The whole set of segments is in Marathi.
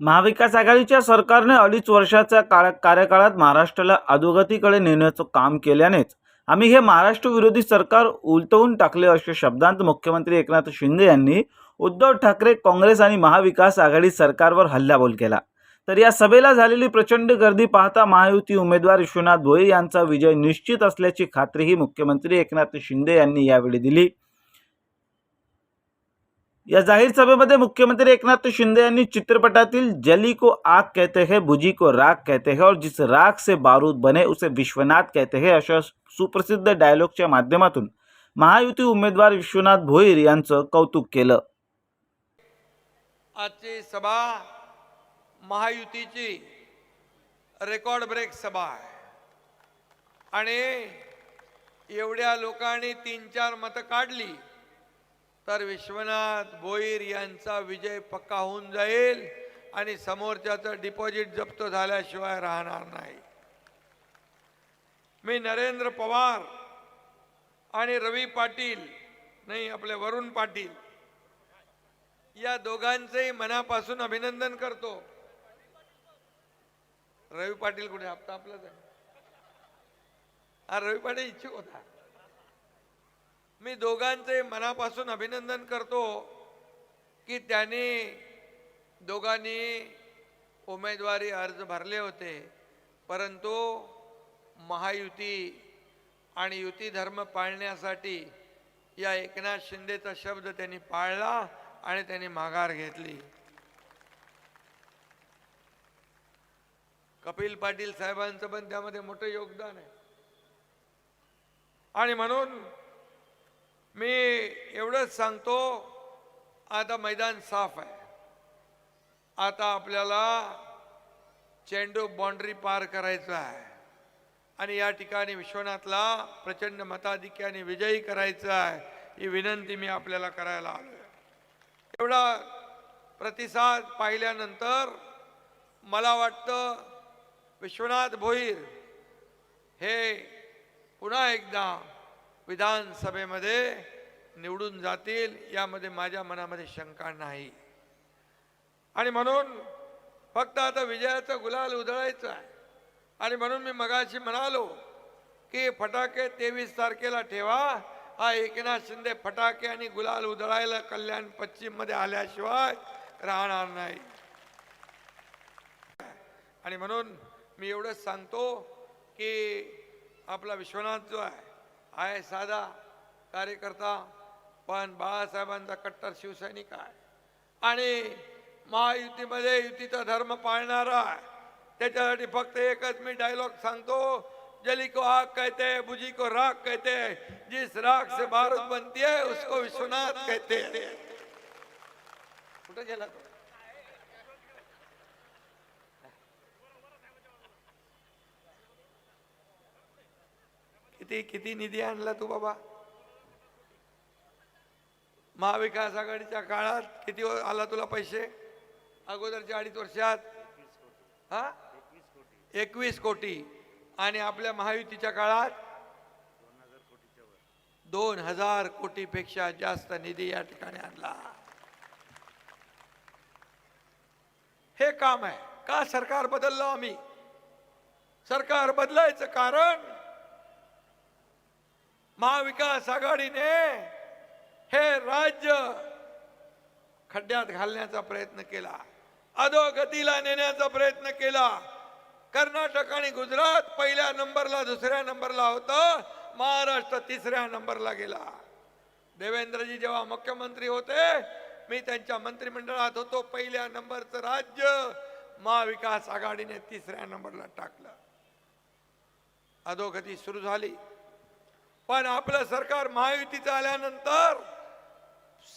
महाविकास आघाडीच्या सरकारने अडीच वर्षाच्या काळ कार्यकाळात महाराष्ट्राला अधोगतीकडे नेण्याचं काम केल्यानेच आम्ही हे महाराष्ट्र विरोधी सरकार उलटवून टाकले अशा शब्दांत मुख्यमंत्री एकनाथ शिंदे यांनी उद्धव ठाकरे काँग्रेस आणि महाविकास आघाडी सरकारवर हल्लाबोल केला. तर या सभेला झालेली प्रचंड गर्दी पाहता महायुती उमेदवार विश्वनाथ भोईर यांचा विजय निश्चित असल्याची खात्रीही मुख्यमंत्री एकनाथ शिंदे यांनी यावेळी दिली. या जाहीर सभेमध्ये मुख्यमंत्री एकनाथ शिंदे यांनी चित्रपटातील जली को आग कहते हैं बुजी को राग कहते हैं और जिस राग से बारूद बने उसे विश्वनाथ कहते हैं अशा सुप्रसिद्ध डायलॉगच्या माध्यमातून महायुती उमेदवार विश्वनाथ भोईर यांचं कौतुक केलं. आजची सभा महायुतीची रेकॉर्ड ब्रेक सभा आहे. आणि एवढ्या लोकांनी तीन चार मतं काढली तर विश्वनाथ बोईर यांचा विजय पक्का होऊन जाईल आणि समोरच्याचं डिपॉझिट जप्त झाल्याशिवाय राहणार नाही. मी नरेंद्र पवार आणि रवी पाटील नाही आपले वरुण पाटील या दोघांचंही मनापासून अभिनंदन करतो. रवी पाटील कुठे? आपला आपलाच आहे. हा रवी पाटील इच्छुक होता. मी दोघांचे मनापासून अभिनंदन करतो की त्यांनी दोघांनी उमेदवारी अर्ज भरले होते. परंतु महायुती आणि युती धर्म पाळण्यासाठी या एकनाथ शिंदेचा शब्द त्यांनी पाळला आणि त्यांनी माघार घेतली. कपिल पाटील साहेबांचं पण त्यामध्ये मोठं योगदान आहे. आणि म्हणून मी एवढंच सांगतो आता मैदान साफ आहे. आता आपल्याला चेंडू बाउंड्री पार करायचा आहे. आणि या ठिकाणी विश्वनाथला प्रचंड मताधिक्याने विजयी करायचं आहे ही विनंती मी आपल्याला करायला आलोय. एवढा प्रतिसाद पाहिल्यानंतर मला वाटतं विश्वनाथ भोईर हे पुन्हा एकदा विधानसभेमध्ये निवडून जातील यामध्ये माझ्या मनामध्ये शंका नाही. आणि म्हणून फक्त आता विजयाचा गुलाल उधळायचा आहे. आणि म्हणून मी मगाशी म्हणालो की फटाके तेवीस तारखेला ठेवा. हा एकनाथ शिंदे फटाके आणि गुलाल उधळायला कल्याण पश्चिममध्ये आल्याशिवाय राहणार नाही. आणि म्हणून मी एवढंच सांगतो की आपला विश्वनाथ जो आहे आहे साधा कार्यकर्ता पण बाळासाहेबांचा कट्टर शिवसैनिक आहे. आणि महायुतीमध्ये युतीचा धर्म पाळणारा आहे. त्याच्यासाठी फक्त एकच मी डायलॉग सांगतो. जली को आग कहते हैं बुझी को राख कहते हैं. जिस राख से बारूद बनती है उसको विश्वनाथ कहते हैं. कुठं गेला तो? किती किती निधी आणला तू बाबा? महाविकास आघाडीच्या काळात किती आला तुला पैसे? अगोदरच्या अडीच वर्षात? हा? एकवीस कोटी. आणि आपल्या महायुतीच्या काळात? दोन हजार कोटीपेक्षा जास्त निधी या ठिकाणी आणला. हे काम आहे. का सरकार बदललं आम्ही? सरकार बदलायचं कारण महाविकास आघाडीने हे राज्य खड्ड्यात घालण्याचा प्रयत्न केला. अधोगतीला नेण्याचा प्रयत्न केला. कर्नाटक आणि गुजरात पहिल्या नंबरला दुसऱ्या नंबरला होतं. महाराष्ट्र तिसऱ्या नंबरला गेला. देवेंद्रजी जेव्हा मुख्यमंत्री होते मी त्यांच्या मंत्रिमंडळात होतो. पहिल्या नंबरचं राज्य महाविकास आघाडीने तिसऱ्या नंबरला टाकलं. अधोगती सुरू झाली. पण आपलं सरकार महायुतीचं आल्यानंतर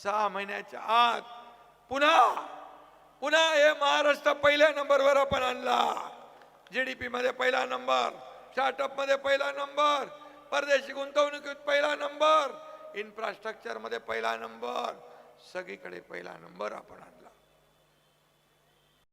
सहा महिन्याच्या आत पुन्हा पुन्हा हे महाराष्ट्र पहिल्या नंबरवर आपण आणला. जीडीपी मध्ये पहिला नंबर स्टार्टअपमध्ये पहिला नंबर परदेशी गुंतवणुकीत पहिला नंबर इन्फ्रास्ट्रक्चरमध्ये पहिला नंबर सगळीकडे पहिला नंबर आपण आणला.